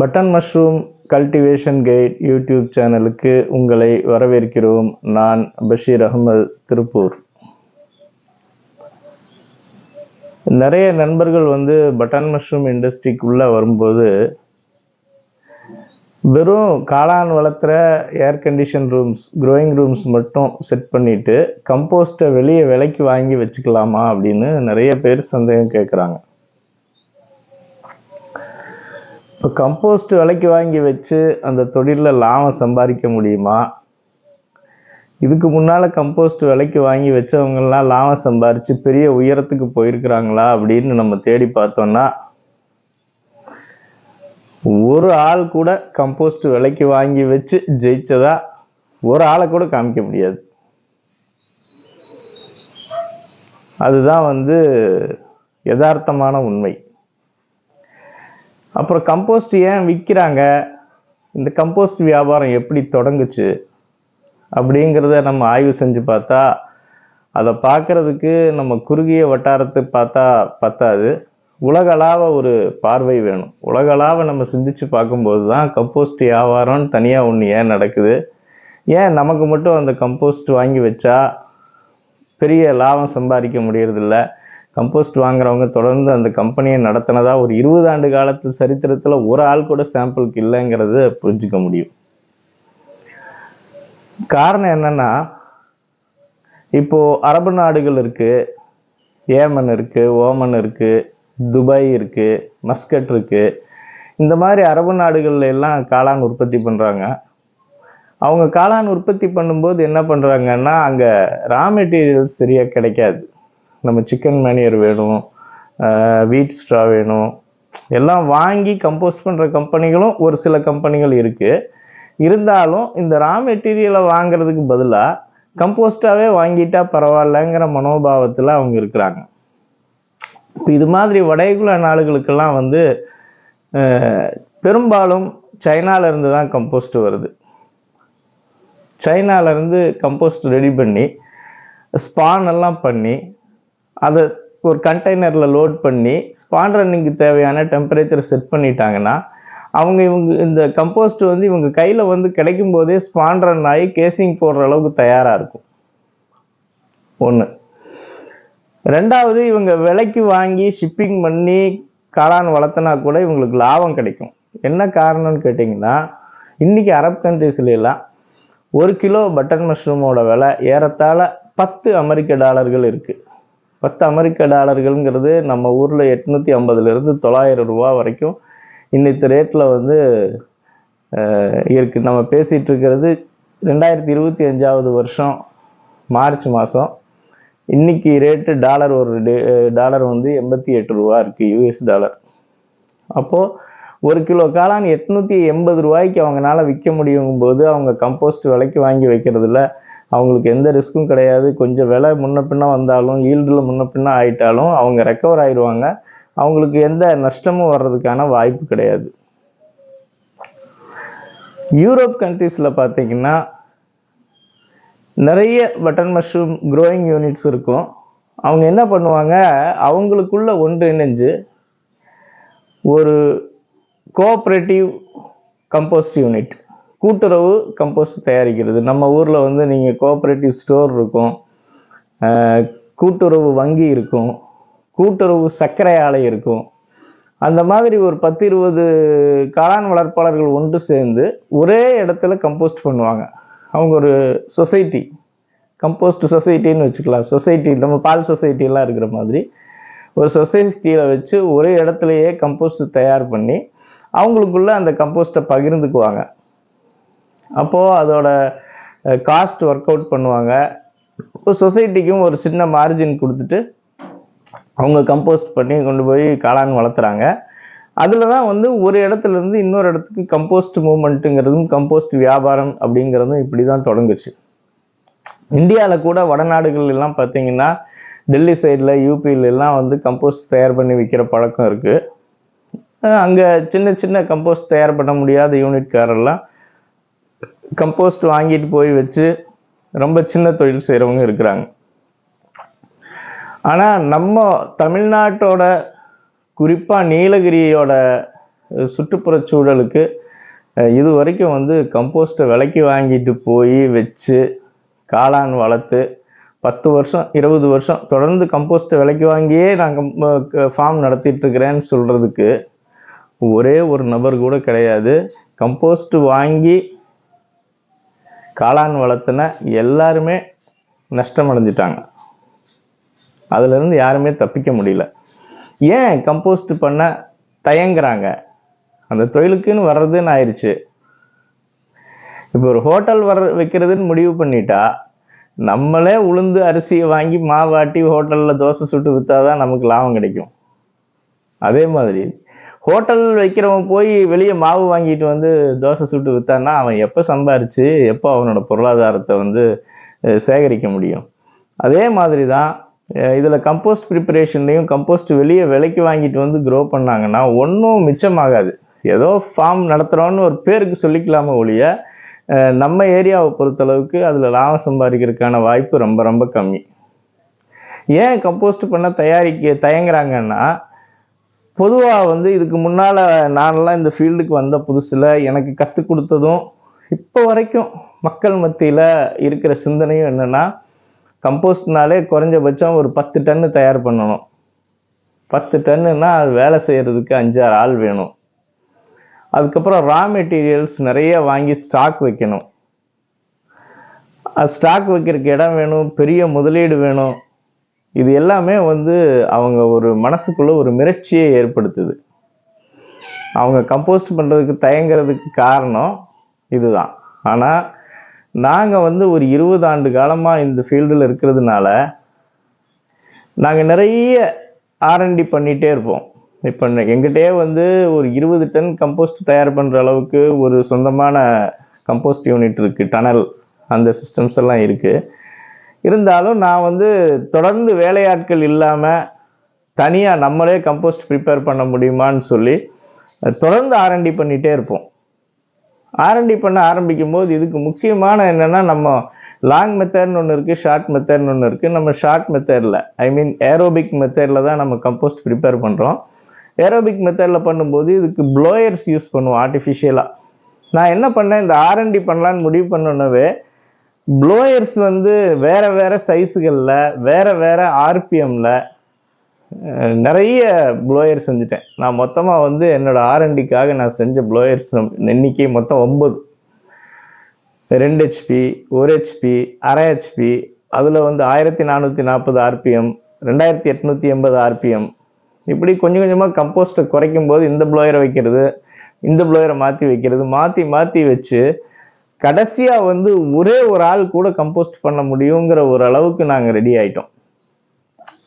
Button mushroom cultivation guide YouTube சேனலுக்கு உங்களை வரவேற்கிறோம். நான் பஷீர் அகமது திருப்பூர். நிறைய நண்பர்கள் வந்து பட்டன் மஷ்ரூம் இண்டஸ்ட்ரிக்குள்ளே வரும்போது வெறும் காளான் வளர்த்துற air condition rooms growing rooms மட்டும் செட் பண்ணிவிட்டு கம்போஸ்ட்டை வெளியே விலைக்கு வாங்கி வச்சுக்கலாமா அப்படின்னு நிறைய பேர் சந்தேகம் கேட்குறாங்க இப்போ கம்போஸ்ட் விலைக்கு வாங்கி வச்சு அந்த தொழிலில் லாபம் சம்பாதிக்க முடியுமா? இதுக்கு முன்னால் கம்போஸ்ட் விலைக்கு வாங்கி வச்சவங்கெல்லாம் லாபம் சம்பாரித்து பெரிய உயரத்துக்கு போயிருக்கிறாங்களா அப்படின்னு நம்ம தேடி பார்த்தோம்னா ஒரு ஆள் கூட கம்போஸ்ட் விலைக்கு வாங்கி வச்சு ஜெயிச்சதா ஒரு ஆளை கூட காமிக்க முடியாது. அதுதான் வந்து யதார்த்தமான உண்மை. அப்புறம் கம்போஸ்ட் ஏன் விற்கிறாங்க இந்த கம்போஸ்ட் வியாபாரம் எப்படி தொடங்குச்சு? அப்படிங்கிறத நம்ம ஆய்வு செஞ்சு பார்த்தா அதை பார்க்கறதுக்கு நம்ம குறுகிய வட்டாரத்தை பார்த்தா பத்தாது. உலகளாவ ஒரு பார்வை வேணும். உலகளாவ நம்ம சிந்திச்சு பார்க்கும்போது தான் கம்போஸ்ட் வியாபாரம்னு தனியாக ஒன்று ஏன் நடக்குது? ஏன் நமக்கு மட்டும் அந்த கம்போஸ்ட் வாங்கி வச்சா பெரிய லாபம் சம்பாதிக்க முடியறதில்ல? கம்போஸ்ட் வாங்குறவங்க தொடர்ந்து அந்த கம்பெனியை நடத்தினதா ஒரு இருபது ஆண்டு காலத்து சரித்திரத்தில் ஒரு ஆள் கூட சாம்பிளுக்கு இல்லைங்கிறத புரிஞ்சுக்க முடியும். காரணம் என்னன்னா இப்போ அரபு நாடுகள் இருக்கு ஏமன் இருக்கு ஓமன் இருக்கு துபாய் இருக்கு மஸ்கட் இருக்கு. இந்த மாதிரி அரபு நாடுகள்ல எல்லாம் காளான் உற்பத்தி பண்றாங்க. அவங்க காளான் உற்பத்தி பண்ணும்போது என்ன பண்றாங்கன்னா அங்க ரா மெட்டீரியல்ஸ் சரியா கிடைக்காது. நம்ம சிக்கன் மேனியர் வேணும் வீட் ஸ்ட்ரா வேணும். எல்லாம் வாங்கி கம்போஸ்ட் பண்ணுற கம்பெனிகளும் ஒரு சில கம்பெனிகள் இருக்குது இருந்தாலும் இந்த ரா மெட்டீரியலை வாங்குறதுக்கு பதிலாக கம்போஸ்டாகவே வாங்கிட்டா பரவாயில்லங்கிற மனோபாவத்தில் அவங்க இருக்கிறாங்க. இப்போ இது மாதிரி வடைகுல நாடுகளுக்கெல்லாம் வந்து பெரும்பாலும் சைனாவிலேருந்து தான் கம்போஸ்ட் வருது. சைனாவிலேருந்து கம்போஸ்ட் ரெடி பண்ணி ஸ்பான் எல்லாம் பண்ணி அதை ஒரு கண்டெய்னரில் லோட் பண்ணி ஸ்பான் ரன்னிங்க்கு தேவையான டெம்பரேச்சர் செட் பண்ணிட்டாங்கன்னா அவங்க இவங்க இந்த கம்போஸ்ட் வந்து இவங்க கையில் வந்து கிடைக்கும் போதே ஸ்பான் ரன் ஆகி கேசிங் போடுற அளவுக்கு தயாராக இருக்கும். ஒன்று ரெண்டாவது இவங்க விலைக்கு வாங்கி ஷிப்பிங் பண்ணி காளான் வளர்த்தனா கூட இவங்களுக்கு லாபம் கிடைக்கும். என்ன காரணம்னு கேட்டிங்கன்னா இன்னைக்கு அரப் கண்ட்ரீஸ்லாம் ஒரு கிலோ பட்டன் மஷ்ரூமோட விலை ஏறத்தாழ பத்து அமெரிக்க டாலர்கள் இருக்குது பத்து அமெரிக்க டாலர்கள்ங்கிறது நம்ம ஊரில் எட்நூற்றி ஐம்பதுலேருந்து தொள்ளாயிரம் ரூபா வரைக்கும் இன்னைக்கு ரேட்டில் வந்து இருக்குது இருக்கு. நம்ம பேசிகிட்டு இருக்கிறது ரெண்டாயிரத்தி இருபத்தி அஞ்சாவது வருஷம் மார்ச் மாதம் இன்னைக்கு ரேட்டு டாலர் ஒரு டே- டாலர் வந்து எண்பத்தி எட்டு ரூபா இருக்குது யூஎஸ் டாலர். அப்போது ஒரு கிலோ காளான் எட்நூத்தி எண்பது ரூபாய்க்கு அவங்கனால விற்க முடியுங்கும் போது அவங்க கம்போஸ்ட் விலைக்கு வாங்கி வைக்கிறதுல அவங்களுக்கு எந்த ரிஸ்க்கும் கிடையாது. கொஞ்சம் விலை முன்ன பின்னே வந்தாலும் ஈல்டில் முன்ன பின்னே ஆயிட்டாலும் அவங்க ரெக்கவர் ஆயிடுவாங்க அவங்களுக்கு எந்த நஷ்டமும் வர்றதுக்கான வாய்ப்பு கிடையாது. யூரோப் கண்ட்ரீஸில் பார்த்தீங்கன்னா நிறைய பட்டன் மஷ்ரூம் க்ரோயிங் யூனிட்ஸ் இருக்கும். அவங்க என்ன பண்ணுவாங்க? அவங்களுக்குள்ள ஒன்றிணைஞ்சு ஒரு கோஆப்ரேட்டிவ் கம்போஸ்ட் யூனிட் கூட்டுறவு கம்போஸ்ட் தயாரிக்கிறது. நம்ம ஊரில் வந்து நீங்கள் கோஆப்ரேட்டிவ் ஸ்டோர் இருக்கும். கூட்டுறவு வங்கி இருக்கும். கூட்டுறவு சர்க்கரை ஆலை இருக்கும். அந்த மாதிரி ஒரு பத்து இருபது காளான் வளர்ப்பாளர்கள் ஒன்று சேர்ந்து ஒரே இடத்துல கம்போஸ்ட் பண்ணுவாங்க. அவங்க ஒரு சொசைட்டி கம்போஸ்ட் சொசைட்டின்னு வச்சுக்கலாம். சொசைட்டி நம்ம பால் சொசைட்டிலாம் இருக்கிற மாதிரி. ஒரு சொசைட்டியில் வச்சு ஒரே இடத்துலையே கம்போஸ்ட் தயார் பண்ணி அவங்களுக்குள்ள அந்த கம்போஸ்ட்டை பகிர்ந்துக்குவாங்க. அப்போது அதோட காஸ்ட் ஒர்க் அவுட் பண்ணுவாங்க. சொசைட்டிக்கும் ஒரு சின்ன மார்ஜின் கொடுத்துட்டு அவங்க கம்போஸ்ட் பண்ணி கொண்டு போய் காளான் வளர்த்துறாங்க. அதில் தான் வந்து ஒரு இடத்துல இருந்து இன்னொரு இடத்துக்கு கம்போஸ்ட் மூமெண்ட்டுங்கிறதும் கம்போஸ்ட் வியாபாரம் அப்படிங்கிறதும் இப்படி தான் தொடங்குச்சு. இந்தியாவில் கூட வடநாடுகள் எல்லாம் பார்த்தீங்கன்னா டெல்லி சைடில் யூபியிலெல்லாம் வந்து கம்போஸ்ட் தயார் பண்ணி விற்கிற பழக்கம் இருக்குது அங்கே சின்ன சின்ன கம்போஸ்ட் தயார் பண்ண முடியாத யூனிட்காரெல்லாம் கம்போஸ்ட் வாங்கிட்டு போய் வச்சு ரொம்ப சின்ன தொழில் செய்கிறவங்க இருக்கிறாங்க. ஆனால் நம்ம தமிழ்நாட்டோட குறிப்பாக நீலகிரியோட சுற்றுப்புற சூழலுக்கு இது வரைக்கும் வந்து கம்போஸ்ட்டை விலைக்கு வாங்கிட்டு போய் வச்சு காளான் வளர்த்து பத்து வருஷம் இருபது வருஷம் தொடர்ந்து கம்போஸ்ட்டை விலைக்கு வாங்கியே நாங்கள் ஃபார்ம் நடத்திட்டுருக்கிறேன்னு சொல்கிறதுக்கு ஒரே ஒரு நபர் கூட கிடையாது. கம்போஸ்ட் வாங்கி காளான் வளர்த்துன எல்லாருமே நஷ்டம் அடைஞ்சிட்டாங்க அதுலேருந்து யாருமே தப்பிக்க முடியல. ஏன் கம்போஸ்ட் பண்ண தயங்குறாங்க? அந்த தொழிலுக்குன்னு வர்றதுன்னு ஆயிடுச்சு இப்போ ஒரு ஹோட்டல் வர வைக்கிறதுன்னு முடிவு பண்ணிட்டா நம்மளே உளுந்து அரிசியை வாங்கி மாவாட்டி ஹோட்டலில் தோசை சுட்டு விற்றாதான் நமக்கு லாபம் கிடைக்கும். அதே மாதிரி ஹோட்டல் வைக்கிறவன் போய் வெளியே மாவு வாங்கிட்டு வந்து தோசை சுட்டு விற்றான்னா அவன் எப்போ சம்பாரிச்சு எப்போ அவனோட பொருளாதாரத்தை வந்து சேகரிக்க முடியும்? அதே மாதிரி தான் இதில் கம்போஸ்ட் ப்ரிப்பரேஷன்லையும் கம்போஸ்ட் வெளியே விலைக்கு வாங்கிட்டு வந்து க்ரோ பண்ணாங்கன்னா ஒன்றும் மிச்சமாகாது. ஏதோ ஃபார்ம் நடத்துகிறோன்னு ஒரு பேருக்கு சொல்லிக்கலாம ஒழிய நம்ம ஏரியாவை பொறுத்தளவுக்கு அதில் லாபம் சம்பாதிக்கிறதுக்கான வாய்ப்பு ரொம்ப ரொம்ப கம்மி. ஏன் கம்போஸ்ட் பண்ண தயாரிக்க தயங்குறாங்கன்னா பொதுவாக வந்து இதுக்கு முன்னால் நானெல்லாம் இந்த ஃபீல்டுக்கு வந்த புதுசில் எனக்கு கற்றுக் கொடுத்ததும் இப்போ வரைக்கும் மக்கள் மத்தியில் இருக்கிற சிந்தனையும் என்னென்னா கம்போஸ்ட்னாலே குறைஞ்சபட்சம் ஒரு பத்து டன்னு தயார் பண்ணணும். பத்து டன்னுன்னா அது வேலை செய்கிறதுக்கு அஞ்சாறு ஆள் வேணும். அதுக்கப்புறம் ரா மெட்டீரியல்ஸ் நிறைய வாங்கி ஸ்டாக் வைக்கணும். அது ஸ்டாக் வைக்கிறதுக்கு இடம் வேணும் பெரிய முதலீடு வேணும். இது எல்லாமே வந்து அவங்க ஒரு மனசுக்குள்ள ஒரு மிரட்சியை ஏற்படுத்துது. அவங்க கம்போஸ்ட் பண்ணுறதுக்கு தயங்குறதுக்கு காரணம் இதுதான். ஆனால் நாங்கள் வந்து ஒரு இருபது ஆண்டு காலமாக இந்த ஃபீல்டில் இருக்கிறதுனால நாங்கள் நிறைய ஆர்என்டி பண்ணிகிட்டே இருப்போம். இப்போ எங்கிட்டே வந்து ஒரு இருபது டன் கம்போஸ்ட் தயார் பண்ணுற அளவுக்கு ஒரு சொந்தமான கம்போஸ்ட் யூனிட் இருக்குது டனல் அந்த சிஸ்டம்ஸ் எல்லாம் இருக்குது இருந்தாலும் நான் வந்து தொடர்ந்து வேலையாட்கள் இல்லாமல் தனியாக நம்மளே கம்போஸ்ட் ப்ரிப்பேர் பண்ண முடியுமான்னு சொல்லி தொடர்ந்து ஆர்என்டி பண்ணிகிட்டே இருப்போம். ஆர்என்டி பண்ண ஆரம்பிக்கும் போது இதுக்கு முக்கியமான என்னென்னா நம்ம லாங் மெத்தட்னு ஒன்று இருக்குது ஷார்ட் மெத்தட்னு ஒன்று இருக்குது நம்ம ஷார்ட் மெத்தடில் ஐ மீன் ஏரோபிக் மெத்தடில் தான் நம்ம கம்போஸ்ட் ப்ரிப்பேர் பண்ணுறோம் ஏரோபிக் மெத்தடில் பண்ணும்போது இதுக்கு ப்ளோயர்ஸ் யூஸ் பண்ணுவோம் ஆர்டிஃபிஷியலாக நான் என்ன பண்ணேன் இந்த ஆர்என்டி பண்ணலான்னு முடிவு பண்ணோன்னவே ப்ளோயர்ஸ் வந்து வேற வேற சைஸுகளில் வேற வேற ஆர்பிஎம்ல நிறைய ப்ளோயர் செஞ்சுட்டேன். நான் மொத்தமாக வந்து என்னோட ஆர்என்டிக்காக நான் செஞ்ச ப்ளோயர்ஸ் எண்ணிக்கை மொத்தம் ஒம்பது ரெண்டு ஹெச்பி ஒரு ஹெச்பி அரை ஹெச்பி அதில் வந்து ஆயிரத்தி நானூற்றி நாற்பது ஆர்பிஎம் ரெண்டாயிரத்தி எட்நூற்றி எண்பது ஆர்பிஎம் இப்படி கொஞ்சம் கொஞ்சமாக கம்போஸ்ட்டை குறைக்கும் போது இந்த ப்ளோயரை வைக்கிறது இந்த ப்ளோயரை மாற்றி வைக்கிறது மாற்றி மாற்றி வச்சு கடைசியாக வந்து ஒரே ஒரு ஆள் கூட கம்போஸ்ட் பண்ண முடியுங்கிற ஒரு அளவுக்கு நாங்கள் ரெடி ஆயிட்டோம்.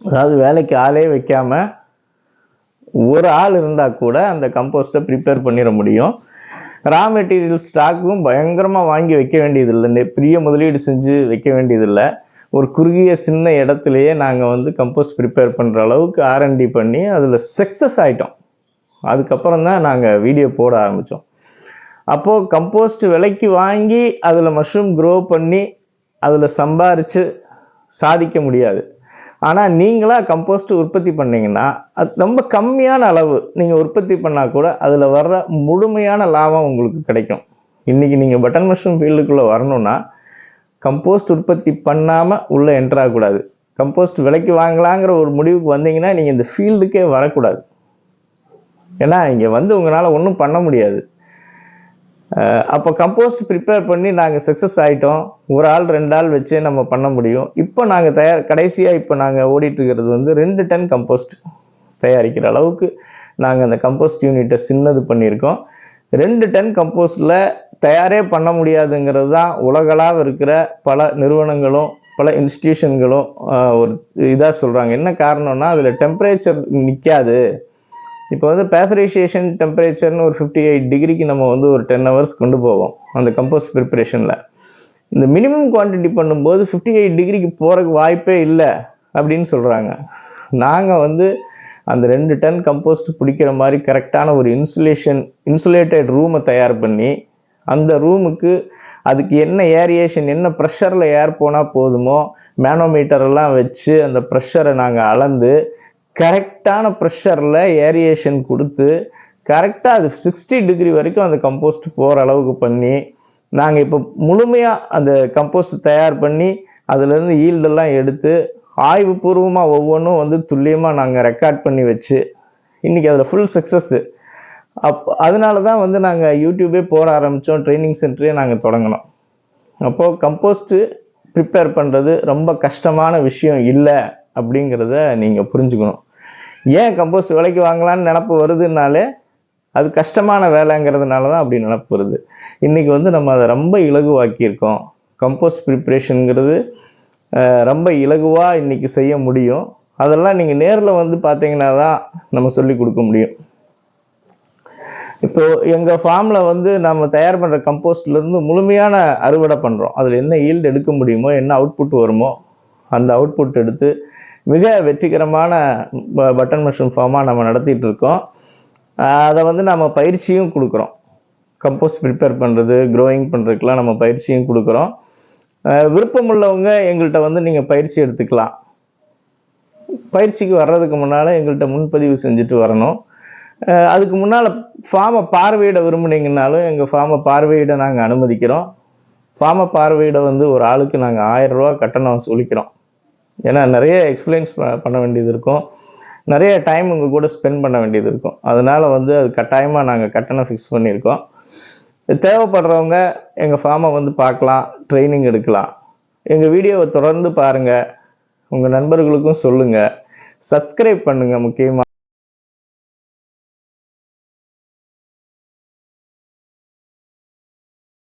அதாவது வேலைக்கு ஆளே வைக்காம ஒரு ஆள் இருந்தால் கூட அந்த கம்போஸ்ட்டை ப்ரிப்பேர் பண்ணிட முடியும். ரா மெட்டீரியல் ஸ்டாக்கும் பயங்கரமாக வாங்கி வைக்க வேண்டியதில்லை. பெரிய முதலீடு செஞ்சு வைக்க வேண்டியதில்லை. ஒரு குறுகிய சின்ன இடத்துலையே நாங்கள் வந்து கம்போஸ்ட் ப்ரிப்பேர் பண்ணுற அளவுக்கு ஆர்என்டி பண்ணி அதில் சக்ஸஸ் ஆயிட்டோம். அதுக்கப்புறம் தான் நாங்கள் வீடியோ போட ஆரம்பித்தோம் அப்போது கம்போஸ்ட் விலைக்கு வாங்கி அதில் மஷ்ரூம் க்ரோ பண்ணி அதில் சம்பாரித்து சாதிக்க முடியாது. ஆனால் நீங்களாக கம்போஸ்ட் உற்பத்தி பண்ணிங்கன்னா அது ரொம்ப கம்மியான அளவு நீங்கள் உற்பத்தி பண்ணால் கூட அதில் வர்ற முழுமையான லாபம் உங்களுக்கு கிடைக்கும். இன்றைக்கி நீங்கள் பட்டன் மஷ்ரூம் ஃபீல்டுக்குள்ளே வரணும்னா கம்போஸ்ட் உற்பத்தி பண்ணாமல் உள்ளே என்ட்ராகக்கூடாது கம்போஸ்ட் விலைக்கு வாங்கலாங்கிற ஒரு முடிவுக்கு வந்தீங்கன்னா நீங்கள் இந்த ஃபீல்டுக்கே வரக்கூடாது. ஏன்னா இங்கே வந்து உங்களால் ஒன்றும் பண்ண முடியாது. அப்போ கம்போஸ்ட் ப்ரிப்பேர் பண்ணி நாங்கள் சக்ஸஸ் ஆகிட்டோம் ஒரு ஆள் ரெண்டு ஆள் வச்சே நம்ம பண்ண முடியும். இப்போ நாங்கள் தயார் கடைசியாக இப்போ நாங்கள் ஓடிட்டுருக்கிறது வந்து ரெண்டு டன் கம்போஸ்ட் தயாரிக்கிற அளவுக்கு நாங்கள் அந்த கம்போஸ்ட் யூனிட்டை சின்னது பண்ணியிருக்கோம். ரெண்டு டன் கம்போஸ்டில் தயாரே பண்ண முடியாதுங்கிறது தான் உலகளாவ இருக்கிற பல நிறுவனங்களும் பல இன்ஸ்டிடியூஷன்களும் ஒரு இதாக சொல்கிறாங்க என்ன காரணம்னா அதில் டெம்பரேச்சர் நிற்காது இப்போ வந்து பேசரைசேஷன் டெம்பரேச்சர்னு ஒரு ஃபிஃப்டி எயிட் டிகிரிக்கு நம்ம வந்து ஒரு டென் ஹவர்ஸ் கொண்டு போவோம் அந்த கம்போஸ்ட் ப்ரிப்பரேஷனில் இந்த மினிமம் குவான்டிட்டி பண்ணும்போது ஃபிஃப்டி எயிட் டிகிரிக்கு போகிறதுக்கு வாய்ப்பே இல்லை அப்படின்னு சொல்கிறாங்க நாங்கள் வந்து அந்த ரெண்டு டன் கம்போஸ்ட் பிடிக்கிற மாதிரி கரெக்டான ஒரு இன்சுலேஷன் இன்சுலேட்டட் ரூமை தயார் பண்ணி அந்த ரூமுக்கு அதுக்கு என்ன ஏரியேஷன் என்ன ப்ரெஷரில் ஏர் போனால் போதுமோ மேனோமீட்டரெல்லாம் வச்சு அந்த ப்ரெஷரை நாங்கள் அளந்து கரெக்டான ப்ரெஷரில் ஏரியேஷன் கொடுத்து கரெக்டாக அது சிக்ஸ்டி டிகிரி வரைக்கும் அந்த கம்போஸ்ட் போகிற அளவுக்கு பண்ணி நாங்கள் இப்போ முழுமையாக அந்த கம்போஸ்ட் தயார் பண்ணி அதுலேருந்து ஈல்டெல்லாம் எடுத்து ஆய்வுபூர்வமாக ஒவ்வொன்றும் வந்து துல்லியமாக நாங்கள் ரெக்கார்ட் பண்ணி வச்சு இன்றைக்கி அதில் ஃபுல் சக்ஸஸ்ஸு அப் அதனால தான் வந்து நாங்கள் யூடியூபே போட ஆரம்பித்தோம் ட்ரைனிங் சென்டரே நாங்கள் தொடங்கினோம். அப்போது கம்போஸ்ட்டு ப்ரிப்பேர் பண்ணுறது ரொம்ப கஷ்டமான விஷயம் இல்லை அப்படிங்கிறத நீங்கள் புரிஞ்சுக்கணும். ஏன் கம்போஸ்ட் விலைக்கு வாங்கலாம்னு நினப்பு வருதுனாலே அது கஷ்டமான வேலைங்கிறதுனால தான் அப்படி நினப்பு வருது. இன்றைக்கி வந்து நம்ம அதை ரொம்ப இலகுவாக்கியிருக்கோம். கம்போஸ்ட் ப்ரிப்ரேஷனுங்கிறது ரொம்ப இலகுவாக இன்றைக்கி செய்ய முடியும். அதெல்லாம் நீங்கள் நேரில் வந்து பார்த்தீங்கன்னா தான் நம்ம சொல்லி கொடுக்க முடியும். இப்போ எங்கள் ஃபார்மில் வந்து நம்ம தயார் பண்ணுற கம்போஸ்ட்லேருந்து முழுமையான அறுவடை பண்ணுறோம் அதில் என்ன ஈல்டு எடுக்க முடியுமோ என்ன அவுட்புட் வருமோ அந்த அவுட்புட் எடுத்து மிக வெற்றிகரமான ப- பட்டன் மஷ்ரூம் ஃபார்மாக நம்ம நடத்திட்டு இருக்கோம். அதை வந்து நம்ம பயிற்சியும் கொடுக்குறோம். கம்போஸ்ட் ப்ரிப்பேர் பண்ணுறது க்ரோயிங் பண்ணுறதுக்கெலாம் நம்ம பயிற்சியும் கொடுக்குறோம். விருப்பம் உள்ளவங்க எங்கள்கிட்ட வந்து நீங்கள் பயிற்சி எடுத்துக்கலாம். பயிற்சிக்கு வர்றதுக்கு முன்னால் எங்கள்கிட்ட முன்பதிவு செஞ்சுட்டு வரணும். அதுக்கு முன்னால் ஃபார்மை பார்வையிட விரும்புனீங்கன்னாலும் எங்கள் ஃபார்மை பார்வையிட நாங்கள் அனுமதிக்கிறோம். ஃபார்மை பார்வையிட வந்து ஒரு ஆளுக்கு நாங்கள் ஆயிரம் ரூபா கட்டணம் சொல்லிக்கிறோம். ஏன்னா நிறைய எக்ஸ்பிளைன்ஸ் பண்ண வேண்டியது இருக்கும். நிறைய டைம் உங்கள் கூட ஸ்பெண்ட் பண்ண வேண்டியது இருக்கும். அதனால் வந்து அது கட்டாயமாக நாங்கள் கட்டணம் ஃபிக்ஸ் பண்ணியிருக்கோம். தேவைப்படுறவங்க எங்கள் ஃபார்மை வந்து பார்க்கலாம் ட்ரைனிங் எடுக்கலாம். எங்கள் வீடியோவை தொடர்ந்து பாருங்கள் உங்கள் நண்பர்களுக்கும் சொல்லுங்கள் சப்ஸ்கிரைப் பண்ணுங்கள் முக்கியமாக